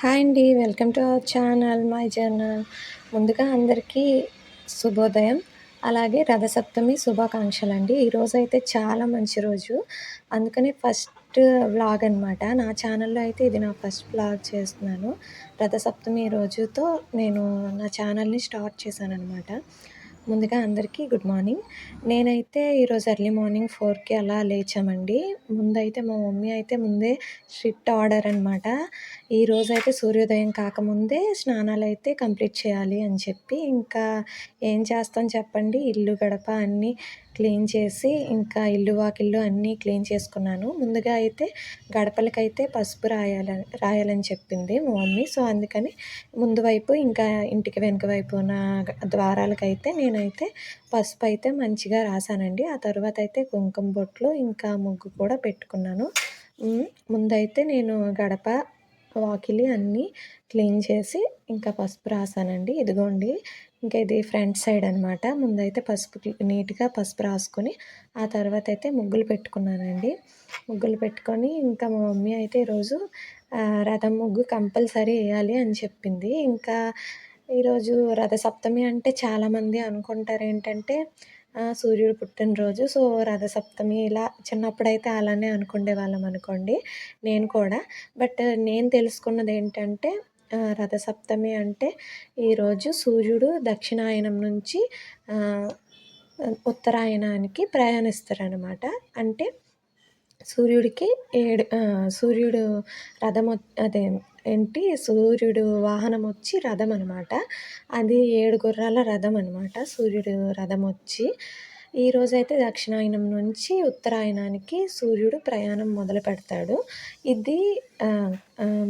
Hi అండి welcome to our channel my journal. ముందుగా అందరికీ శుభోదయం అలాగే రథసప్తమి శుభాకాంక్షలు అండి ఈరోజు అయితే చాలా మంచి రోజు. అందుకనే ఫస్ట్ వ్లాగ్ అనమాట నా ఛానల్లో అయితే ఇది నా ఫస్ట్ వ్లాగ్ చేస్తున్నాను. రథసప్తమి రోజుతో నేను నా ఛానల్ని స్టార్ట్ చేశాను అనమాట ముందుగా అందరికీ గుడ్ మార్నింగ్. నేనైతే ఈరోజు ఎర్లీ మార్నింగ్ ఫోర్కి అలా లేచామండి. ముందైతే మా మమ్మీ అయితే ముందే స్ట్రిక్ట్ ఆర్డర్ అనమాట ఈరోజు అయితే సూర్యోదయం కాకముందే స్నానాలు అయితే కంప్లీట్ చేయాలి అని చెప్పి ఇంకా ఏం చేస్తాం చెప్పండి? ఇల్లు గడప అన్నీ క్లీన్ చేసి ఇంకా ఇల్లు వాకిళ్ళు అన్నీ క్లీన్ చేసుకున్నాను. ముందుగా అయితే గడపలకైతే పసుపు రాయాలని రాయాలని చెప్పింది మా మమ్మీ. సో అందుకని ముందు వైపు ఇంకా ఇంటికి వెనుక వైపు ఉన్న ద్వారాలకైతే నేనైతే పసుపు అయితే మంచిగా రాసానండి. ఆ తర్వాత అయితే కుంకుమ బొట్లు ఇంకా ముగ్గు కూడా పెట్టుకున్నాను. ముందైతే నేను గడప వాకిలి అన్నీ క్లీన్ చేసి ఇంకా పసుపు రాసానండి. ఇదిగోండి. ఇంకా ఇది ఫ్రంట్ సైడ్ అనమాట ముందైతే పసుపు నీట్గా పసుపు రాసుకొని ఆ తర్వాత అయితే ముగ్గులు పెట్టుకున్నానండి. ముగ్గులు పెట్టుకొని ఇంకా మా మమ్మీ అయితే ఈరోజు రథం ముగ్గు కంపల్సరీ వేయాలి అని చెప్పింది. ఇంకా ఈరోజు రథసప్తమి అంటే చాలామంది అనుకుంటారు ఏంటంటే సూర్యుడు పుట్టినరోజు. సో రథసప్తమి ఇలా చిన్నప్పుడైతే అలానే అనుకునే వాళ్ళం అనుకోండి నేను కూడా. బట్ నేను తెలుసుకున్నది ఏంటంటే రథసప్తమి అంటే ఈరోజు సూర్యుడు దక్షిణాయనం నుంచి ఉత్తరాయణానికి ప్రయాణిస్తారనమాట అంటే సూర్యుడికి ఏడు సూర్యుడు రథం అదే ఏంటి? సూర్యుడు వాహనం వచ్చి రథం అనమాట అది ఏడు గుర్రాల రథం అనమాట సూర్యుడు రథం వచ్చి ఈరోజైతే దక్షిణాయనం నుంచి ఉత్తరాయణానికి సూర్యుడు ప్రయాణం మొదలు పెడతాడు ఇది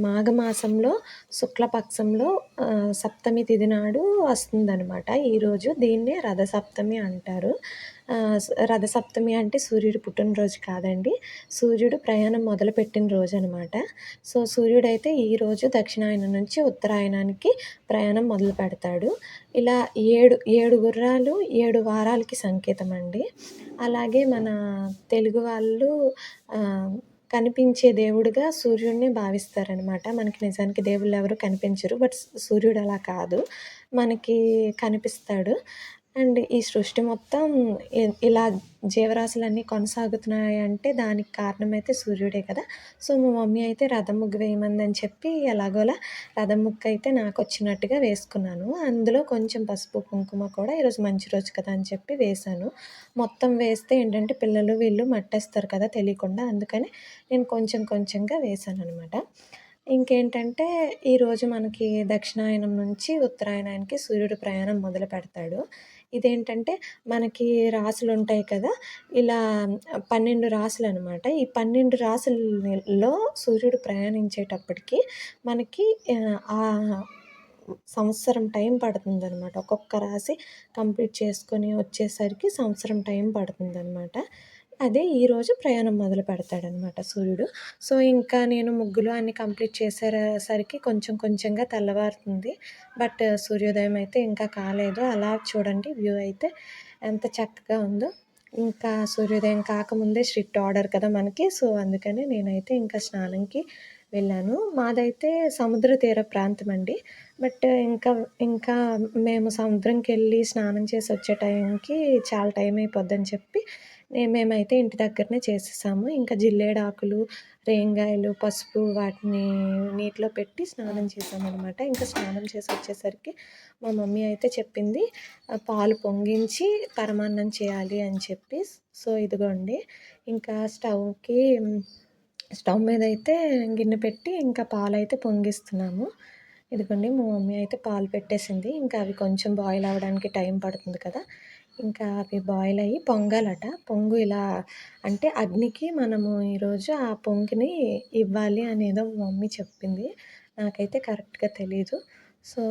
మాఘమాసంలో శుక్లపక్షంలో సప్తమి తిథి నాడు వస్తుందనమాట ఈరోజు దీన్నే రథసప్తమి అంటారు. రథసప్తమి అంటే సూర్యుడు పుట్టినరోజు కాదండి. సూర్యుడు ప్రయాణం మొదలుపెట్టిన రోజు అనమాట సో సూర్యుడు అయితే ఈరోజు దక్షిణాయన నుంచి ఉత్తరాయణానికి ప్రయాణం మొదలు పెడతాడు ఇలా ఏడు ఏడు గుర్రాలు ఏడు వారాలకి సంకేతం అండి అలాగే మన తెలుగు వాళ్ళు కనిపించే దేవుడుగా సూర్యుడిని భావిస్తారనమాట మనకి నిజానికి దేవుళ్ళు ఎవరు కనిపించరు బట్ సూర్యుడు అలా కాదు. మనకి కనిపిస్తాడు. అండ్ ఈ సృష్టి మొత్తం ఇలా జీవరాశులన్నీ కొనసాగుతున్నాయి అంటే దానికి కారణమైతే సూర్యుడే కదా. సో మా మమ్మీ అయితే రథం ముగ్గు వేయమందని చెప్పి ఎలాగోలా రథం ముగ్గు అయితే నాకు వచ్చినట్టుగా వేసుకున్నాను. అందులో కొంచెం పసుపు కుంకుమ కూడా ఈరోజు మంచి రోజు కదా అని చెప్పి వేశాను. మొత్తం వేస్తే ఏంటంటే పిల్లలు వీళ్ళు మట్టేస్తారు కదా తెలియకుండా. అందుకని నేను కొంచెం కొంచెంగా వేశాను అనమాట ఇంకేంటంటే ఈరోజు మనకి దక్షిణాయనం నుంచి ఉత్తరాయణానికి సూర్యుడు ప్రయాణం మొదలు పెడతాడు. ఇదేంటంటే మనకి రాసులు ఉంటాయి కదా ఇలా పన్నెండు రాసులు అనమాట ఈ పన్నెండు రాసులలో సూర్యుడు ప్రయాణించేటప్పటికి మనకి ఆ సంవత్సరం టైం పడుతుంది అనమాట ఒక్కొక్క రాశి కంప్లీట్ చేసుకొని వచ్చేసరికి సంవత్సరం టైం పడుతుంది అనమాట అదే ఈరోజు ప్రయాణం మొదలు పెడతాడనమాట సూర్యుడు. సో ఇంకా నేను ముగ్గులు అన్ని కంప్లీట్ చేసేసరికి కొంచెం కొంచెంగా తెల్లవారుతుంది. బట్ సూర్యోదయం అయితే ఇంకా కాలేదు. అలా చూడండి వ్యూ అయితే ఎంత చక్కగా ఉందో. ఇంకా సూర్యోదయం కాకముందే స్ట్రిక్ట్ ఆర్డర్ కదా మనకి. సో అందుకని నేనైతే ఇంకా స్నానంకి వెళ్ళాను. మాదైతే సముద్ర తీర ప్రాంతం అండి. బట్ ఇంకా ఇంకా మేము సముద్రంకి వెళ్ళి స్నానం చేసి వచ్చే టైంకి చాలా టైం అయిపోద్దని చెప్పి మేమైతే ఇంటి దగ్గరనే చేసేసాము. ఇంకా జిల్లేడాకులు రేంగాయలు పసుపు వాటిని నీటిలో పెట్టి స్నానం చేసామన్నమాట. ఇంకా స్నానం చేసి వచ్చేసరికి మా మమ్మీ అయితే చెప్పింది పాలు పొంగించి పరమాన్నం చేయాలి అని చెప్పి. సో ఇదిగోండి. ఇంకా స్టవ్కి స్టవ్ మీద అయితే గిన్నె పెట్టి ఇంకా పాలు అయితే పొంగిస్తున్నాము. ఇదిగోండి మా మమ్మీ అయితే పాలు పెట్టేసింది. ఇంకా అవి కొంచెం బాయిల్ అవ్వడానికి టైం పడుతుంది కదా. ఇంకా అవి బాయిల్ అయ్యి పొంగాలట. పొంగు ఇలా అంటే అగ్నికి మనము ఈరోజు ఆ పొంగుని ఇవ్వాలి అనేదో మమ్మీ చెప్పింది. నాకైతే కరెక్ట్గా తెలీదు. సో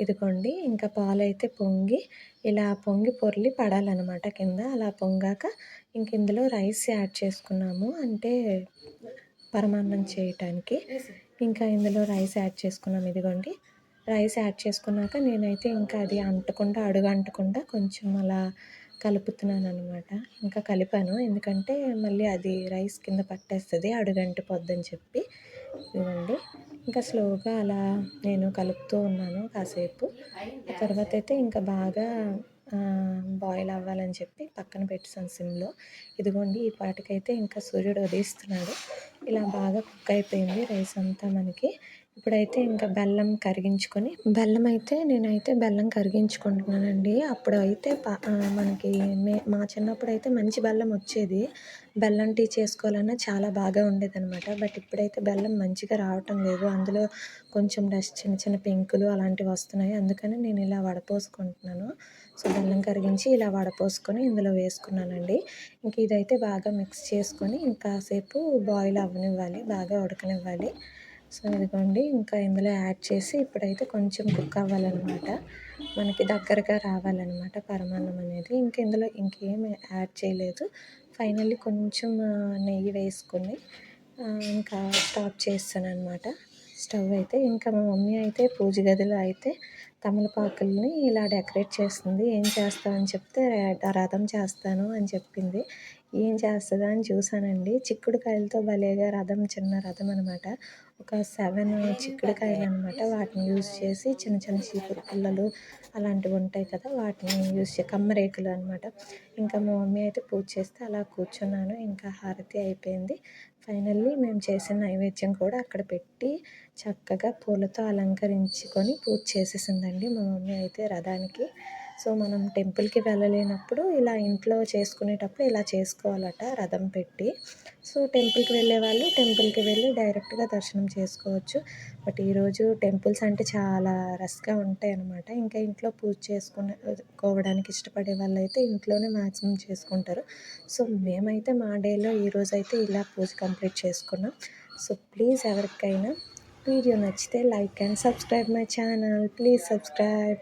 ఇదిగోండి ఇంకా పాలు అయితే పొంగి ఇలా పొంగి పొర్లి పడాలన్నమాట కింద. అలా పొంగాక ఇంక ఇందులో రైస్ యాడ్ చేసుకున్నాము. అంటే పరమాన్నం చేయటానికి. ఇంకా ఇందులో రైస్ యాడ్ చేసుకున్నాం ఇదిగోండి రైస్ యాడ్ చేసుకున్నాక నేనైతే ఇంకా అది అంటకుండా అడుగు అంటకుండా కొంచెం అలా కలుపుతున్నాను అనమాట ఇంకా కలిపాను. ఎందుకంటే మళ్ళీ అది రైస్ కింద పట్టేస్తుంది అడుగంటిపోద్దని చెప్పి. ఇవ్వండి ఇంకా స్లోగా అలా నేను కలుపుతూ ఉన్నాను కాసేపు. ఆ తర్వాత అయితే ఇంకా బాగా బాయిల్ అవ్వాలని చెప్పి పక్కన పెట్టేసాను సిమ్లో. ఇదిగోండి ఈ పాటికైతే ఇంకా సూర్యుడు ఉదయిస్తున్నాడు. ఇలా బాగా కుక్ అయిపోయింది రైస్ అంతా మనకి. ఇప్పుడైతే ఇంకా బెల్లం కరిగించుకొని బెల్లం అయితే నేనైతే బెల్లం కరిగించుకుంటున్నానండి. అప్పుడు అయితే మనకి మే మా చిన్నప్పుడు అయితే మంచి బెల్లం వచ్చేది. బెల్లం టీ చేసుకోవాలన్నా చాలా బాగా ఉండేదన్నమాట. బట్ ఇప్పుడైతే బెల్లం మంచిగా రావటం లేదు. అందులో కొంచెం డస్ట్ చిన్న చిన్న పెంకులు అలాంటివి వస్తున్నాయి. అందుకని నేను ఇలా వడపోసుకుంటున్నాను. సో బెల్లం కరిగించి ఇలా వడపోసుకొని ఇందులో వేసుకున్నానండి. ఇంక ఇదైతే బాగా మిక్స్ చేసుకొని ఇంకాసేపు బాయిల్ అవ్వనివ్వాలి బాగా ఉడకనివ్వాలి. సో ఇదిగోండి ఇంకా ఇందులో యాడ్ చేసి ఇప్పుడైతే కొంచెం కుక్ అవ్వాలన్నమాట. మనకి దగ్గరగా రావాలన్నమాట పరమాన్నం అనేది. ఇంకా ఇందులో ఇంకేం యాడ్ చేయలేదు. ఫైనల్లీ కొంచెం నెయ్యి వేసుకొని ఇంకా స్టాప్ చేస్తాను అనమాట స్టవ్ అయితే ఇంకా మా మమ్మీ అయితే పూజ గదిలో అయితే తమలపాకుల్ని ఇలా డెకరేట్ చేస్తుంది. ఏం చేస్తావని చెప్తే రథం చేస్తాను అని చెప్పింది. ఏం చేస్తుందా అని చూసానండి చిక్కుడుకాయలతో భలేగా రథం చిన్న రథం అనమాట ఒక సెవెన్ చిక్కుడుకాయలు అనమాట వాటిని యూజ్ చేసి చిన్న చిన్న చీపురు పుల్లలు అలాంటివి ఉంటాయి కదా వాటిని యూజ్ చే కమ్మరేకులు అనమాట ఇంకా మా మమ్మీ అయితే పూజ చేస్తే అలా కూర్చున్నాను. ఇంకా హారతి అయిపోయింది. ఫైనల్లీ మేము చేసిన నైవేద్యం కూడా అక్కడ పెట్టి చక్కగా పూలతో అలంకరించుకొని పూజ చేసేసిందండి మా మమ్మీ అయితే రథానికి. సో మనం టెంపుల్కి వెళ్ళలేనప్పుడు ఇలా ఇంట్లో చేసుకునేటప్పుడు ఇలా చేసుకోవాలట రథం పెట్టి. సో టెంపుల్కి వెళ్ళే వాళ్ళు టెంపుల్కి వెళ్ళి డైరెక్ట్గా దర్శనం చేసుకోవచ్చు. బట్ ఈరోజు టెంపుల్స్ అంటే చాలా రష్గా ఉంటాయి అన్నమాట. ఇంకా ఇంట్లో పూజ చేసుకునే కోవడానికి ఇష్టపడే వాళ్ళు అయితే ఇంట్లోనే మ్యాక్సిమం చేసుకుంటారు. సో మేమైతే మా డేలో ఈరోజు అయితే ఇలా పూజ కంప్లీట్ చేసుకున్నాం. సో ప్లీజ్ ఎవరికైనా వీడియో నచ్చితే like and subscribe my channel. Please subscribe.